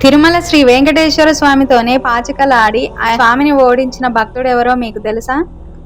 తిరుమల శ్రీ వెంకటేశ్వర స్వామితోనే పాచికలాడి ఆ స్వామిని ఓడించిన భక్తుడు ఎవరో మీకు తెలుసా?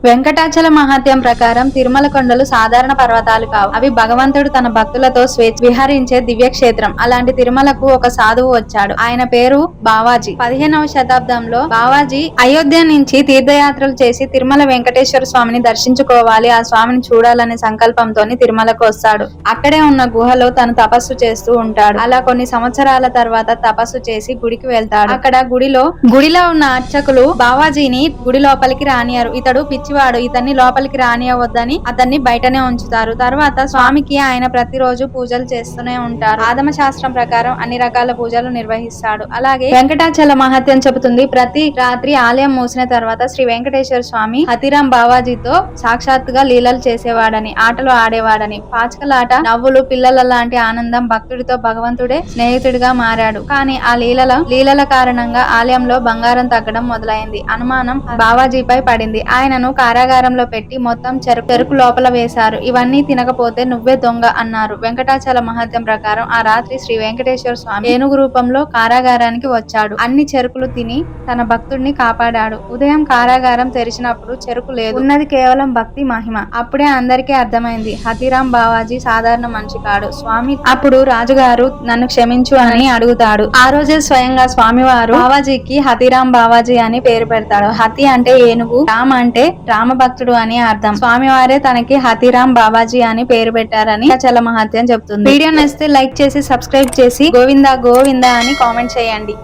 వెంకటాచల మహాత్యం ప్రకారం తిరుమల కొండలు సాధారణ పర్వతాలు కావు. అవి భగవంతుడు తన భక్తులతో స్వేచ్ఛ విహరించే దివ్య క్షేత్రం అలాంటి తిరుమలకు ఒక సాధువు వచ్చాడు. ఆయన పేరు బావాజీ. పదిహేనవ శతాబ్దంలో బావాజీ అయోధ్య నుంచి తీర్థయాత్రలు చేసి తిరుమల వెంకటేశ్వర స్వామిని దర్శించుకోవాలి ఆ స్వామిని చూడాలనే సంకల్పంతో తిరుమలకు వస్తాడు. అక్కడే ఉన్న గుహలో తను తపస్సు చేస్తూ ఉంటాడు. అలా కొన్ని సంవత్సరాల తర్వాత తపస్సు చేసి గుడికి వెళ్తాడు. అక్కడ గుడిలో గుడిలో ఉన్న అర్చకులు బావాజీని గుడి లోపలికి రానియారు ఇతడు పిచ్చివాడు ఇతన్ని లోపలికి రానియవద్దని అతన్ని బయటనే ఉంచుతారు. తర్వాత స్వామికి ఆయన ప్రతిరోజు పూజలు చేస్తూనే ఉంటారు. ఆదమ శాస్త్రం ప్రకారం అన్ని రకాల పూజలు నిర్వహిస్తాడు. అలాగే వెంకటాచల మహత్యం చెబుతుంది. ప్రతి రాత్రి ఆలయం మూసిన తర్వాత శ్రీ వెంకటేశ్వర స్వామి హతిరాం బావాజీతో సాక్షాత్తుగా లీలలు చేసేవాడని ఆటలు ఆడేవాడని పాచకలాట నవ్వులు పిల్లల లాంటి ఆనందం భక్తుడితో భగవంతుడే స్నేహితుడిగా మారాడు. కానీ ఆ లీలల లీలల కారణంగా ఆలయంలో బంగారం తగ్గడం మొదలైంది. అనుమానం బావాజీపై పడింది. ఆయనను కారాగారంలో పెట్టి మొత్తం చెరుకు చెరుకు లోపల వేశారు. ఇవన్నీ తినకపోతే నువ్వే దొంగ అన్నారు. వెంకటాచల మహత్యం ప్రకారం ఆ రాత్రి శ్రీ వెంకటేశ్వర స్వామి ఏనుగు రూపంలో కారాగారానికి వచ్చాడు. అన్ని చెరుకులు తిని తన భక్తుడిని కాపాడాడు. ఉదయం కారాగారం తెరిచినప్పుడు చెరుకు లేదు. ఉన్నది కేవలం భక్తి మహిమ. అప్పుడే అందరికీ అర్థమైంది. హతిరాం బావాజీ సాధారణ మనిషి కాడు. స్వామి అప్పుడు రాజుగారు నన్ను క్షమించు అని అడుగుతాడు. ఆ రోజే స్వయంగా స్వామివారు బావాజీకి హతిరాం బావాజీ అని పేరు పెడతాడు హతి అంటే ఏనుగు రామ్ అంటే రామభక్తుడు అని అర్థం. స్వామివారే తనకి హతిరామ్ బాబాజీ అని పేరు పెట్టారని చల మహత్యం చెప్తుంది వీడియో నచ్చితే లైక్ చేసి సబ్స్క్రైబ్ చేసి గోవిందా గోవిందా అని కామెంట్ చేయండి.